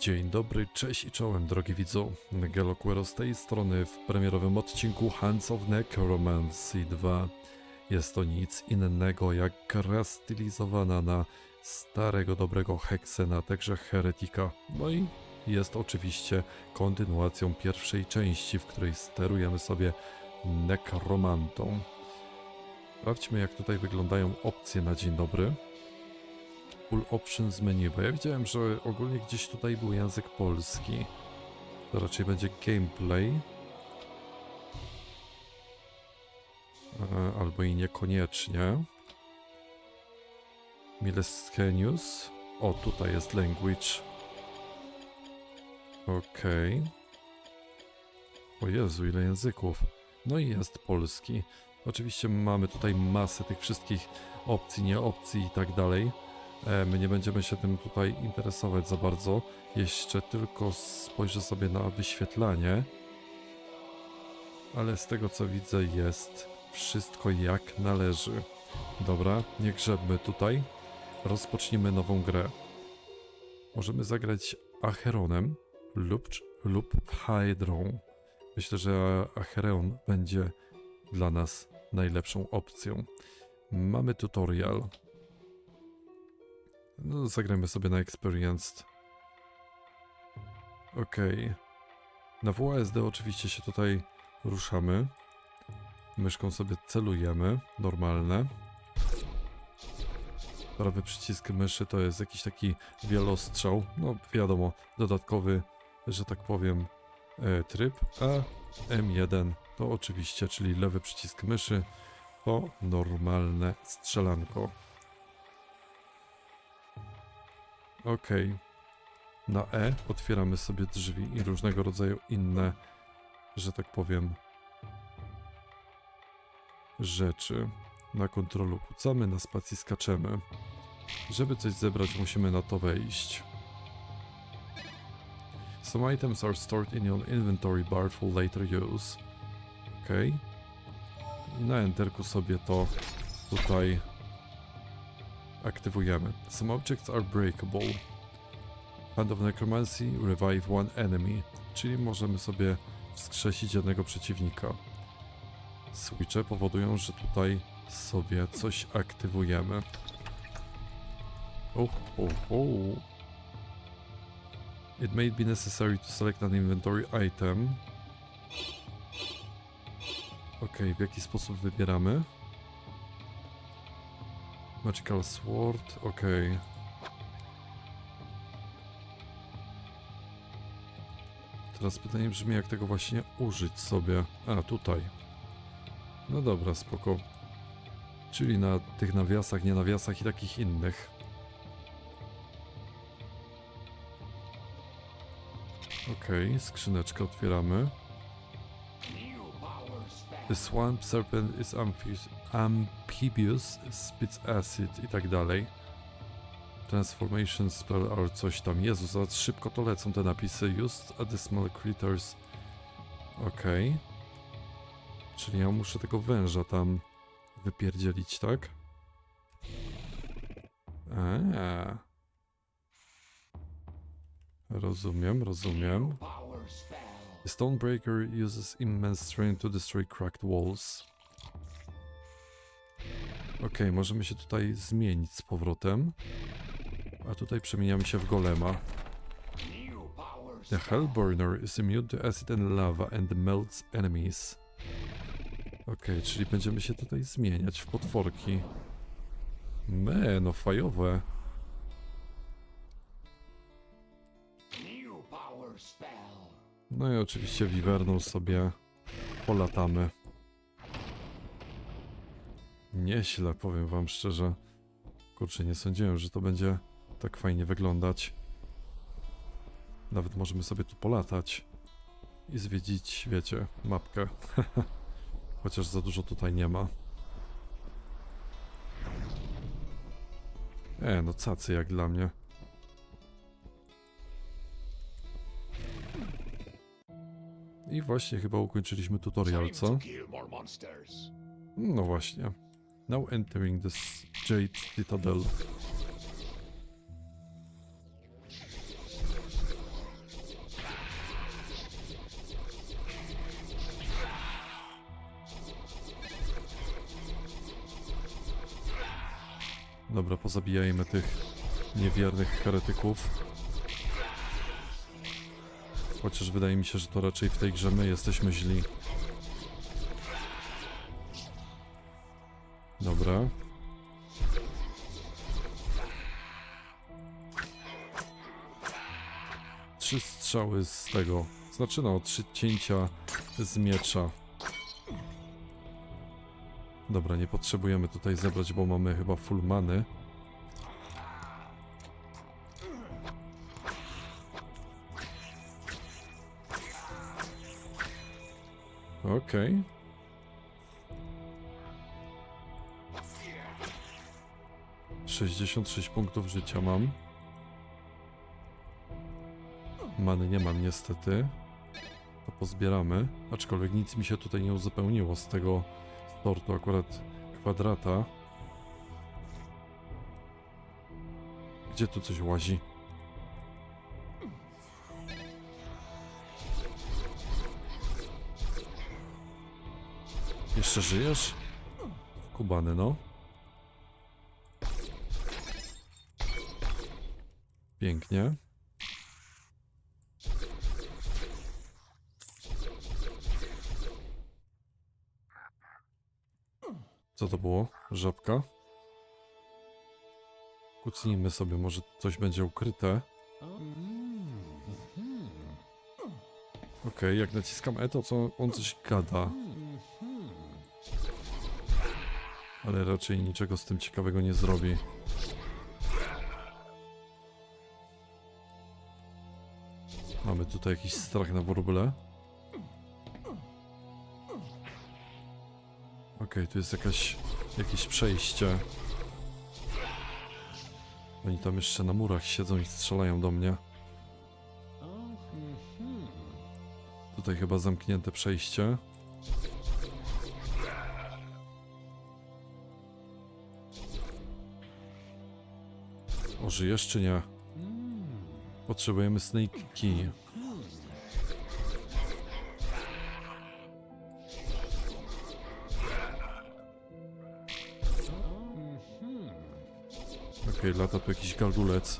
Dzień dobry, cześć i czołem, drogi widzu. Geloquero z tej strony w premierowym odcinku Hands of Necromancy 2. Jest to nic innego jak gra stylizowana na starego, dobrego Heksena, także Heretika. No i jest oczywiście kontynuacją pierwszej części, w której sterujemy sobie nekromantą. Sprawdźmy, jak tutaj wyglądają opcje na dzień dobry. Full Options menu, bo ja widziałem, że ogólnie gdzieś tutaj był język polski. To raczej będzie gameplay. E, Albo i niekoniecznie. Milescenius. O, tutaj jest language. Okej. O Jezu, ile języków. No i jest polski. Oczywiście mamy tutaj masę tych wszystkich opcji, nie opcji i tak dalej. E, My nie będziemy się tym tutaj interesować za bardzo. Jeszcze tylko spojrzę sobie na wyświetlanie. Ale z tego co widzę jest wszystko jak należy. Dobra, nie grzebmy tutaj. Rozpocznijmy nową grę. Możemy zagrać Acheronem lub, lub Hydrą. Myślę, że Acheron będzie dla nas najlepszą opcją. Mamy tutorial. No, zagrajmy sobie na Experienced. Okej. Na WASD oczywiście się tutaj ruszamy. Myszką sobie celujemy. Normalne. Prawy przycisk myszy to jest jakiś taki wielostrzał. No wiadomo, dodatkowy, że tak powiem, e, tryb. A M1 to oczywiście, czyli lewy przycisk myszy, to normalne strzelanko. Okej. Na E otwieramy sobie drzwi i różnego rodzaju inne, że tak powiem, rzeczy. Na kontrolu kucamy, na spacji skaczemy. Żeby coś zebrać, musimy na to wejść. Some items are stored in your inventory bar for later use. Ok. I na enterku sobie to tutaj aktywujemy. Some objects are breakable. Hand of Necromancy, revive one enemy, czyli możemy sobie wskrzesić jednego przeciwnika. Switche powodują, że tutaj sobie coś aktywujemy. Oh, oh, oh. It may be necessary to select an inventory item. Ok, w jaki sposób wybieramy? Magical Sword, ok. Teraz pytanie brzmi, jak tego właśnie użyć sobie. A, tutaj. No dobra, spoko. Czyli na tych nawiasach, nie nawiasach i takich innych. Okej, skrzyneczkę otwieramy. The swamp serpent is amphi- amphibious, spits acid i tak dalej. Transformation spell or coś tam. Jezu, za szybko to lecą te napisy. Used small critters. Okej. Czyli ja muszę tego węża tam wypierdzielić, tak? Eee. Rozumiem, rozumiem. Stonebreaker uses immense strength to destroy cracked walls. Ok, możemy się tutaj zmienić z powrotem. A tutaj przemieniamy się w golema. The Hellburner is immune to acid and lava and melts enemies. Ok, czyli będziemy się tutaj zmieniać w potworki. Me, no fajowe. No i oczywiście wiwerną sobie polatamy. Nieźle, powiem wam szczerze. Kurczę, nie sądziłem, że to będzie tak fajnie wyglądać. Nawet możemy sobie tu polatać i zwiedzić, wiecie, mapkę. Chociaż za dużo tutaj nie ma. E, no cacy jak dla mnie. I właśnie chyba ukończyliśmy tutorial, co? No właśnie. Now entering the Jade Citadel. Dobra, pozabijajmy tych niewiernych heretyków. Chociaż wydaje mi się, że to raczej w tej grze my jesteśmy źli. Dobra. Trzy strzały z tego. Znaczy no, trzy cięcia z miecza. Dobra, nie potrzebujemy tutaj zebrać, bo mamy chyba full many. Okej. Okay. 66 punktów życia mam. Many nie mam niestety. To pozbieramy. Aczkolwiek nic mi się tutaj nie uzupełniło z tego tortu akurat kwadrata. Gdzie tu coś łazi? Jeszcze żyjesz? Kubany, no. Pięknie. Co to było? Żabka? Kucnijmy sobie, może coś będzie ukryte. Okej, jak naciskam E, to co on coś gada. Ale raczej niczego z tym ciekawego nie zrobi. Mamy tutaj jakiś strach na wróble. Okej, tu jest jakaś, jakieś przejście. Oni tam jeszcze na murach siedzą i strzelają do mnie. Tutaj chyba zamknięte przejście. O, żyjesz czy nie? Potrzebujemy snake key. Okej, lata tu jakiś gardulec.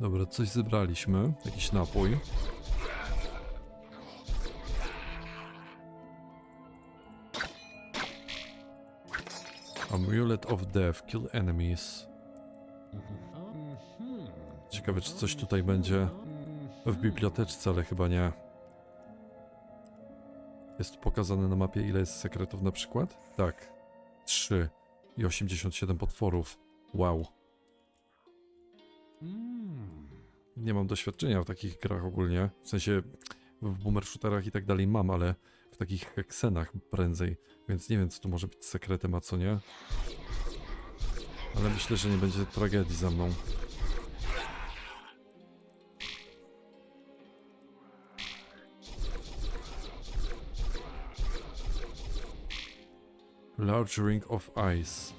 Dobra, coś zebraliśmy. Jakiś napój. Amulet of Death. Kill enemies. Ciekawe, czy coś tutaj będzie w biblioteczce, ale chyba nie. Jest pokazane na mapie, ile jest sekretów na przykład? Tak. 3 i 87 potworów. Wow. Nie mam doświadczenia w takich grach ogólnie. W sensie w boomer shooterach i tak dalej mam, ale w takich heksenach prędzej. Więc nie wiem, co tu może być sekretem, a co nie. Ale myślę, że nie będzie tragedii za mną. Large ring of ice.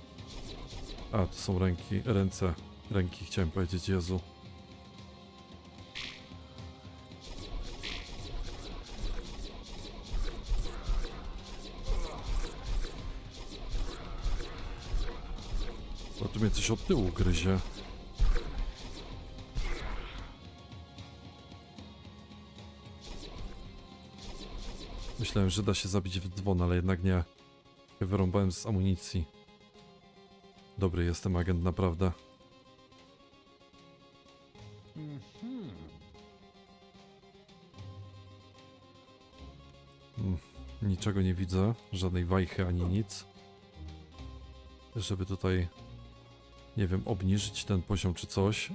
A, to są ręki, ręce, ręki chciałem powiedzieć, Jezu. Coś od tyłu gryzie. Myślałem, że da się zabić w dzwon, ale jednak nie. się Wyrąbałem z amunicji. Dobry jestem agent, naprawdę. Mm, Niczego nie widzę, żadnej wajchy ani nic. Żeby tutaj, nie wiem, obniżyć ten poziom czy coś.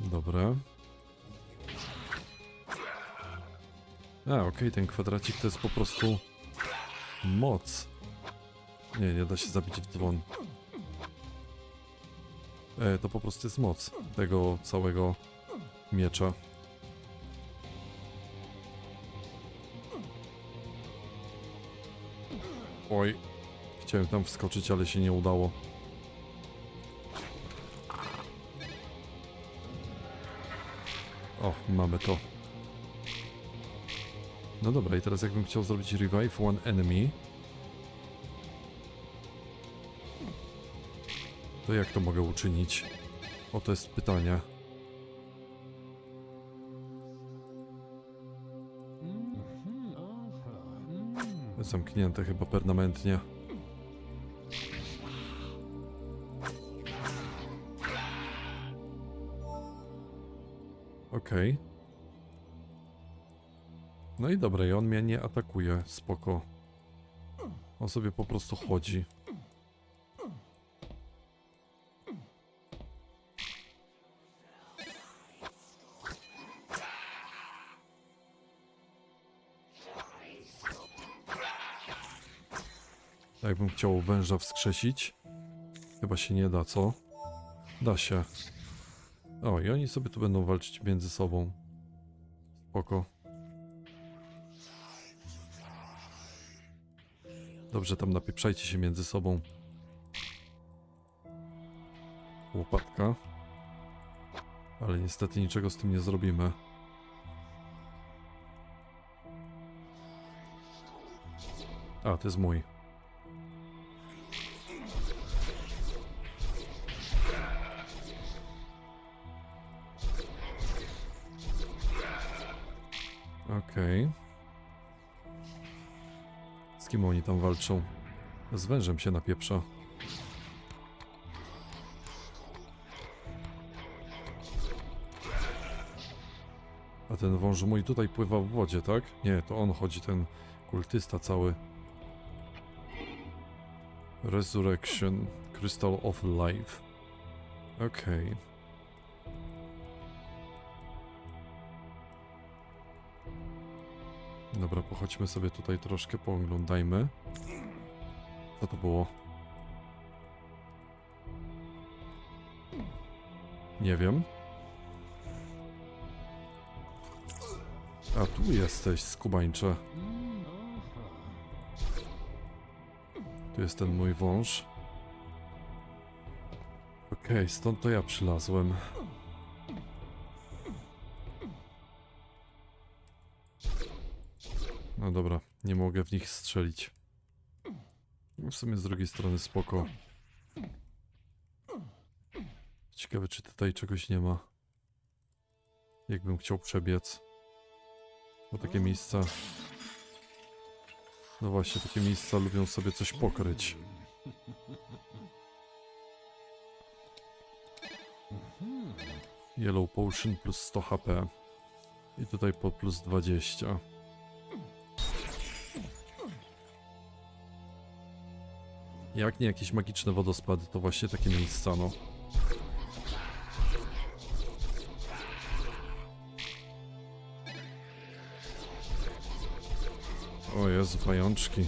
Dobra. A, okej, ten kwadracik to jest po prostu moc. Nie, nie da się zabić w dzwon. E, to po prostu jest moc tego całego miecza. Oj, chciałem tam wskoczyć, ale się nie udało. O, mamy to. No dobra, i teraz jakbym chciał zrobić revive one enemy. To jak to mogę uczynić? O, to jest pytanie. Zamknięte chyba permanentnie. Okej. No i dobra, i on mnie nie atakuje, spoko. On sobie po prostu chodzi. Jakbym chciał węża wskrzesić. Chyba się nie da, co? Da się. O, i oni sobie tu będą walczyć między sobą. Spoko. Dobrze, tam napieprzajcie się między sobą. Łopatka. Ale niestety niczego z tym nie zrobimy. A, to jest mój. Okej. Z kim oni tam walczą? Z wężem się napieprza. A ten wąż mój tutaj pływa w wodzie, tak? Nie, to on chodzi, ten kultysta cały. Resurrection, Crystal of Life. Okej. Dobra, pochodźmy sobie tutaj troszkę, pooglądajmy. Co to było? Nie wiem. A tu jesteś, skubańcze. Tu jest ten mój wąż. Okej, stąd to ja przylazłem. No dobra, nie mogę w nich strzelić. W sumie z drugiej strony spoko. Ciekawe, czy tutaj czegoś nie ma. Jakbym chciał przebiec. Bo takie miejsca... No właśnie, takie miejsca lubią sobie coś pokryć. Yellow Potion plus 100 HP. I tutaj po plus 20. Jak nie jakieś magiczne wodospady, to właśnie takie miejsca, no. O Jezu, pajączki.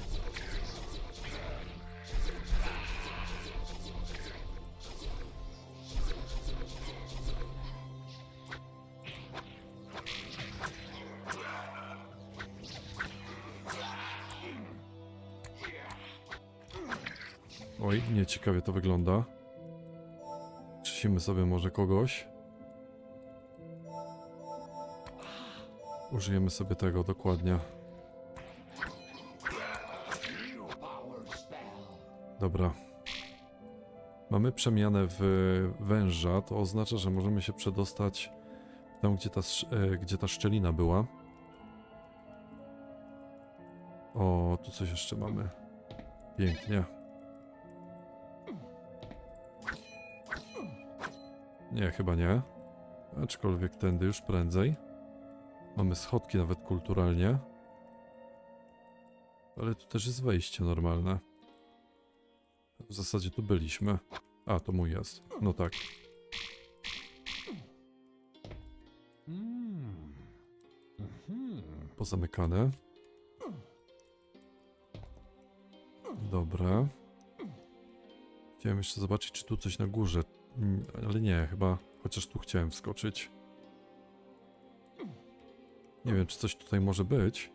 Oj, nieciekawie to wygląda. Czysimy sobie może kogoś. Użyjemy sobie tego dokładnie. Dobra. Mamy przemianę w węża, to oznacza, że możemy się przedostać tam, gdzie ta, e, gdzie ta szczelina była. O, tu coś jeszcze mamy. Pięknie. Nie, chyba nie. Aczkolwiek tędy już prędzej. Mamy schodki nawet kulturalnie. Ale tu też jest wejście normalne. W zasadzie tu byliśmy. A, to mój jest. No tak. Pozamykane. Dobra. Chciałem jeszcze zobaczyć, czy tu coś na górze. Mm, Ale nie, chyba. Chociaż tu chciałem wskoczyć. Nie wiem, czy coś tutaj może być.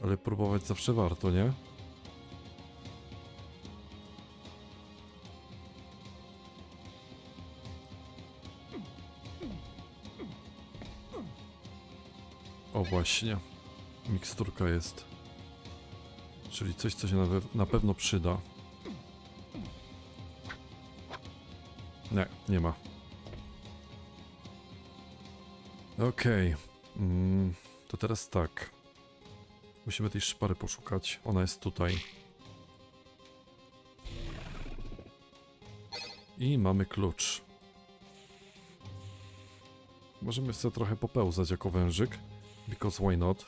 Ale próbować zawsze warto, nie? O właśnie. Miksturka jest. Czyli coś, co się na, na pewno przyda. Nie, nie ma. Okej. Mm, to teraz tak. Musimy tej szpary poszukać. Ona jest tutaj. I mamy klucz. Możemy sobie trochę popełzać jako wężyk. Because why not?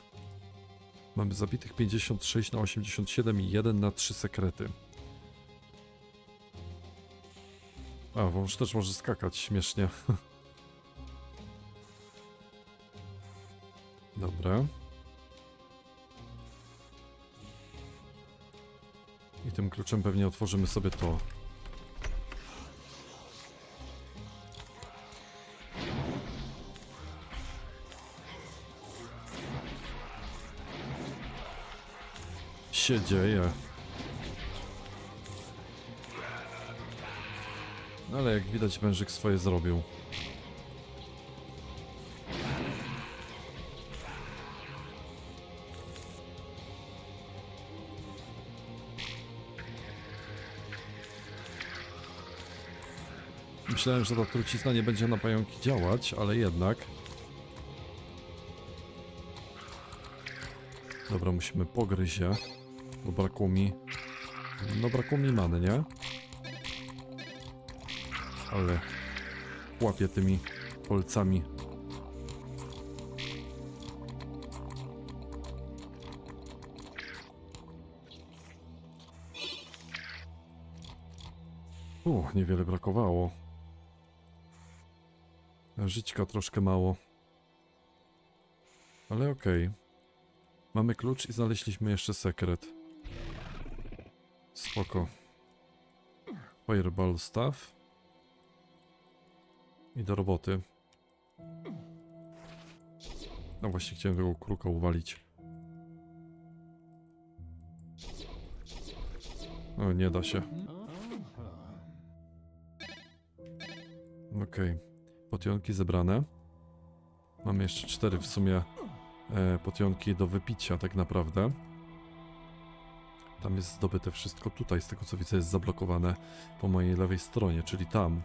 Mamy zabitych 56 na 87 i 1 na 3 sekrety. A, wąż też może skakać śmiesznie. Dobra. I tym kluczem pewnie otworzymy sobie to. się dzieje? Ale jak widać wężyk swoje zrobił. Myślałem, że ta trucizna nie będzie na pająki działać, ale jednak. Dobra, musimy pogryźć je. Bo brakło mi... No brakło mi many, nie? Ale... Łapię tymi kolcami. U, niewiele brakowało. Żyćka troszkę mało. Ale okej. Mamy klucz i znaleźliśmy jeszcze sekret. Spoko. Fireball staff. I do roboty. No właśnie chciałem tego kruka uwalić. O, nie da się. Okej. Potionki zebrane. Mamy jeszcze cztery w sumie e, potionki do wypicia tak naprawdę. Tam jest zdobyte wszystko. Tutaj, z tego co widzę, jest zablokowane po mojej lewej stronie, czyli tam.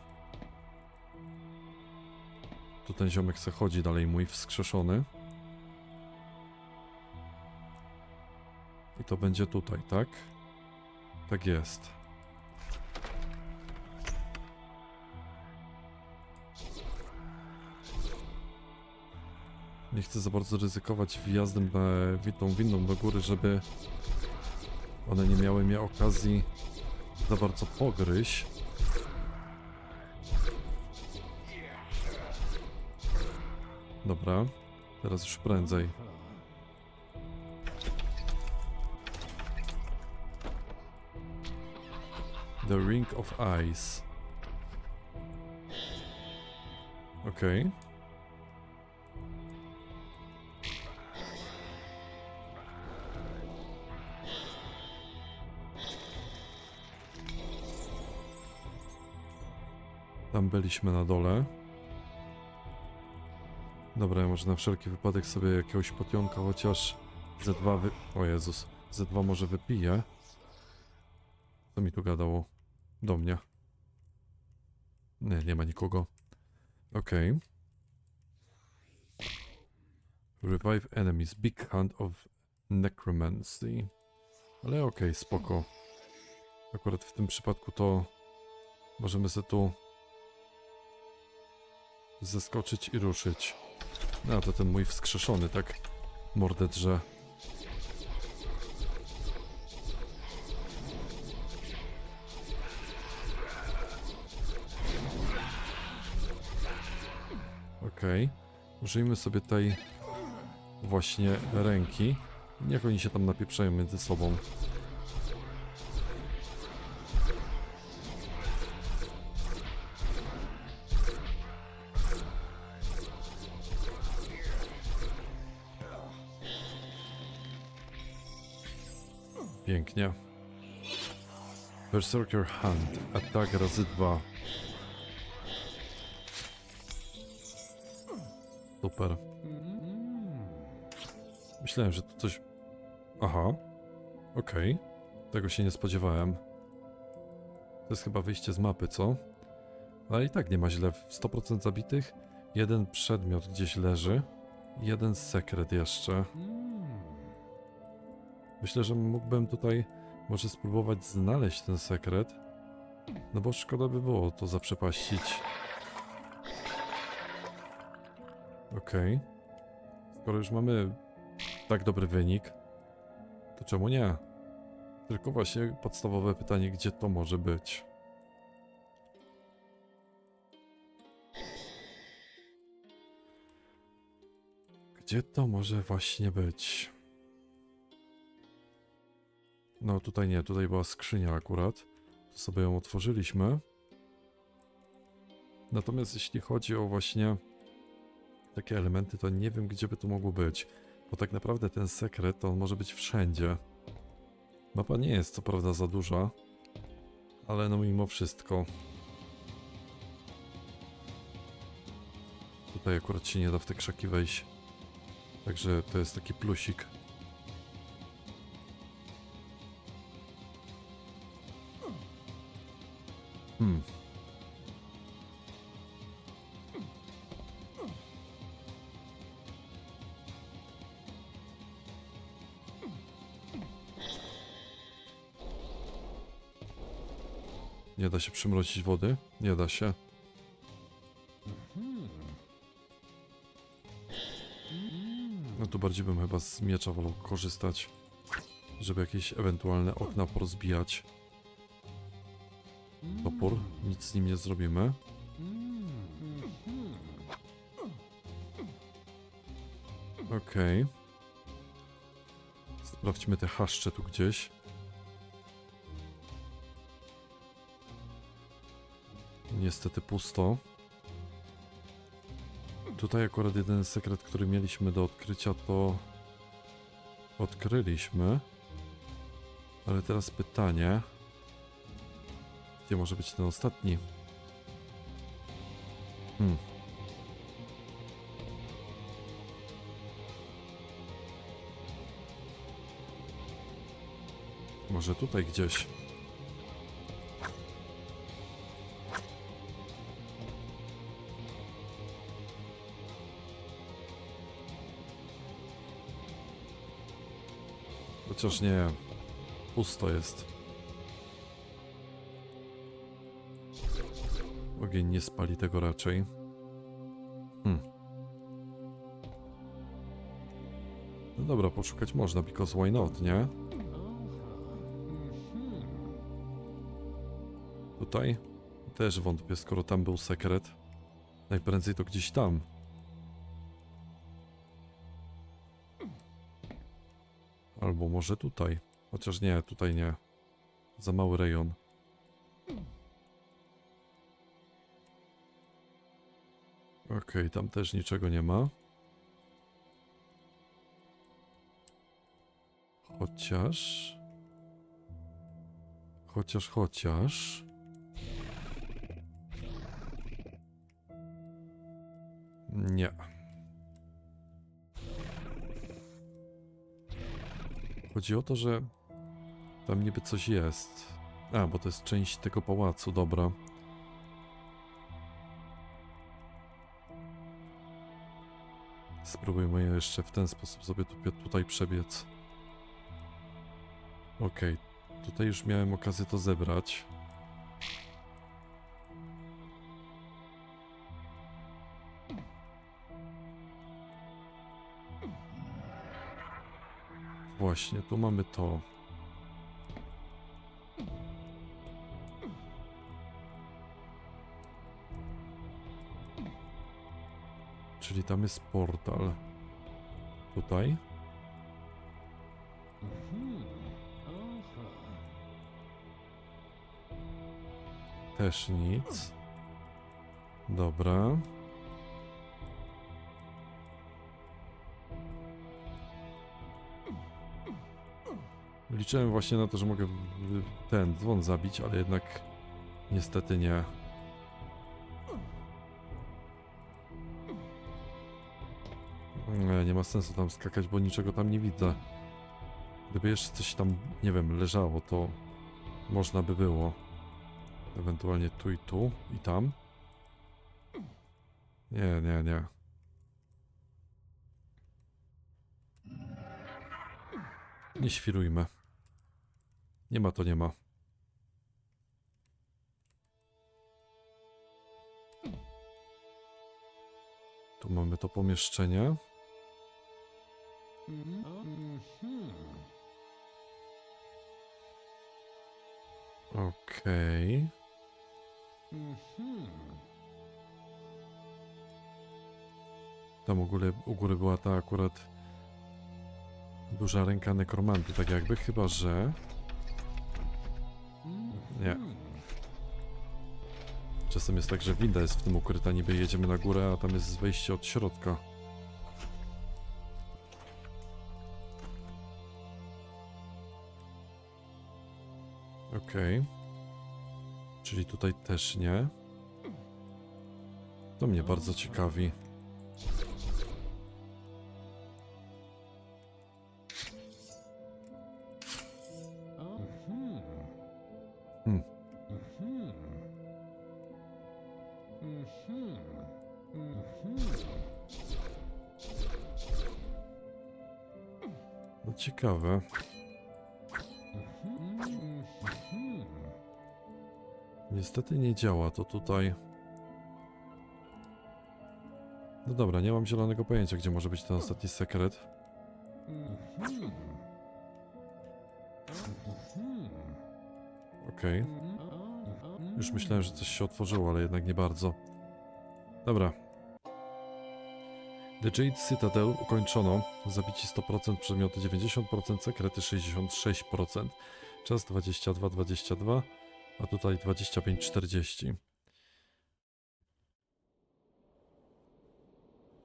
Tu ten ziomek se chodzi dalej, mój wskrzeszony. I to będzie tutaj, tak? Tak jest. Nie chcę za bardzo ryzykować wjazdem na tą windą do góry, żeby one nie miały mnie okazji za bardzo pogryźć. Dobra, teraz już prędzej. The Ring of Ice. Okej. Tam byliśmy na dole. Dobra, ja może na wszelki wypadek sobie jakiegoś potionka chociaż Z2 wy... O Jezus. Z2 może wypiję. Co mi tu gadało? Do mnie. Nie, nie ma nikogo. Okej. Revive enemies. Big Hunt of Necromancy. Ale okej, spoko. Akurat w tym przypadku to możemy sobie tu zeskoczyć i ruszyć. No to ten mój wskrzeszony, tak? Mordę. Okej. Użyjmy sobie tej właśnie ręki. Niech oni się tam napieprzają między sobą. Pięknie. Berserker Hand. Atak razy dwa. Super. Myślałem, że tu coś... Aha. Okej. Tego się nie spodziewałem. To jest chyba wyjście z mapy, co? Ale i tak nie ma źle. W 100% zabitych. Jeden przedmiot gdzieś leży. Jeden sekret jeszcze. Myślę, że mógłbym tutaj może spróbować znaleźć ten sekret. No bo szkoda by było to zaprzepaścić. Okej. Skoro już mamy tak dobry wynik, to czemu nie? Tylko właśnie podstawowe pytanie, gdzie to może być? Gdzie to może właśnie być? No tutaj nie, tutaj była skrzynia akurat. To sobie ją otworzyliśmy. Natomiast jeśli chodzi o właśnie takie elementy, to nie wiem gdzie by to mogło być. Bo tak naprawdę ten sekret to on może być wszędzie. Mapa nie jest co prawda za duża, ale no mimo wszystko. Tutaj akurat się nie da w te krzaki wejść. Także to jest taki plusik. Hmm. Nie da się przymrozić wody? Nie da się. No tu bardziej bym chyba z miecza wolał korzystać, żeby jakieś ewentualne okna porozbijać. Topór, nic z nim nie zrobimy. Okej. Sprawdźmy te haszcze tu gdzieś. Niestety pusto. Tutaj akurat jeden sekret, który mieliśmy do odkrycia, to odkryliśmy. Ale teraz pytanie, gdzie może być ten ostatni? Hmm. Może tutaj gdzieś. Chociaż nie. Pusto jest. Ogień nie spali tego raczej. Hmm. No dobra, poszukać można, because why not, nie? Tutaj? Też wątpię, skoro tam był sekret. Najprędzej to gdzieś tam. Albo może tutaj. Chociaż nie, tutaj nie. Za mały rejon. Okej, tam też niczego nie ma. Chociaż... Chociaż, chociaż... Nie. Chodzi o to, że tam niby coś jest. A, bo to jest część tego pałacu, dobra. Spróbujmy jeszcze w ten sposób sobie tu, tutaj przebiec. Okej, tutaj już miałem okazję to zebrać. Właśnie, tu mamy to. Tam jest portal. Tutaj? Też nic. Dobra. Liczyłem właśnie na to, że mogę ten dzwon zabić, ale jednak niestety nie. Ma sensu tam skakać, bo niczego tam nie widzę. Gdyby jeszcze coś tam, nie wiem, leżało, to można by było. Ewentualnie tu i tu, i tam. Nie, nie, nie. Nie świrujmy. Nie ma to nie ma. Tu mamy to pomieszczenie. Okej. Tam u góry, u góry była ta akurat duża ręka nekromanty, tak jakby, chyba że... Nie. Czasem jest tak, że winda jest w tym ukryta, niby jedziemy na górę, a tam jest wejście od środka. Okej. Czyli tutaj też nie. To mnie bardzo ciekawi. Niestety nie działa to tutaj. No dobra, nie mam zielonego pojęcia, gdzie może być ten ostatni sekret. Okej. Już myślałem, że coś się otworzyło, ale jednak nie bardzo. Dobra. The Jade Citadel ukończono. Zabici 100%, przedmioty 90%, sekrety 66%. Czas 22-22, a tutaj 25-40.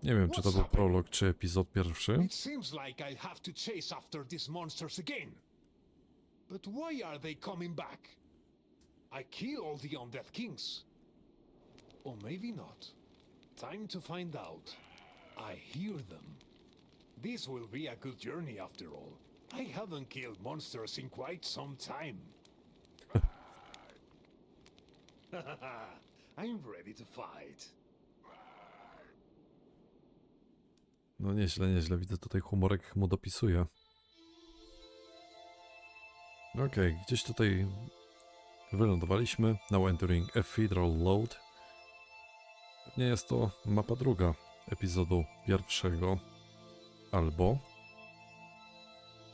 Nie wiem, czy to był prolog, czy epizod pierwszy. It seems like I'll have to chase after these monsters again. But why are they coming back? I kill all the undead kings. Or maybe not. Time to find out. I hear them. This will be a good journey after all. I haven't killed monsters in quite some time. I'm ready to fight. No nieźle, nieźle. Widzę tutaj humorek mu dopisuje. Okej, gdzieś tutaj wylądowaliśmy. Now entering Cathedral Load. Nie jest to mapa druga epizodu pierwszego. Albo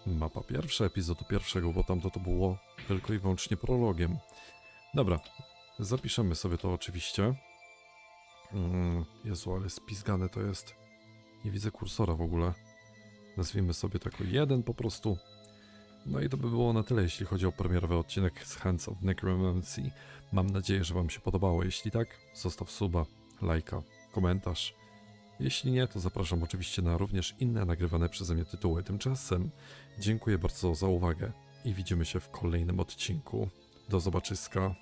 mapa pierwsza epizodu pierwszego, bo tamto to było tylko i wyłącznie prologiem. Dobra, zapiszemy sobie to oczywiście. Mm, Jezu, ale spizgane to jest. Nie widzę kursora w ogóle. Nazwijmy sobie tako jeden po prostu. No i to by było na tyle, jeśli chodzi o premierowy odcinek z Hands of Necromancy. Mam nadzieję, że Wam się podobało. Jeśli tak, zostaw suba, lajka, komentarz. Jeśli nie, to zapraszam oczywiście na również inne nagrywane przeze mnie tytuły. Tymczasem dziękuję bardzo za uwagę i widzimy się w kolejnym odcinku. Do zobaczyska.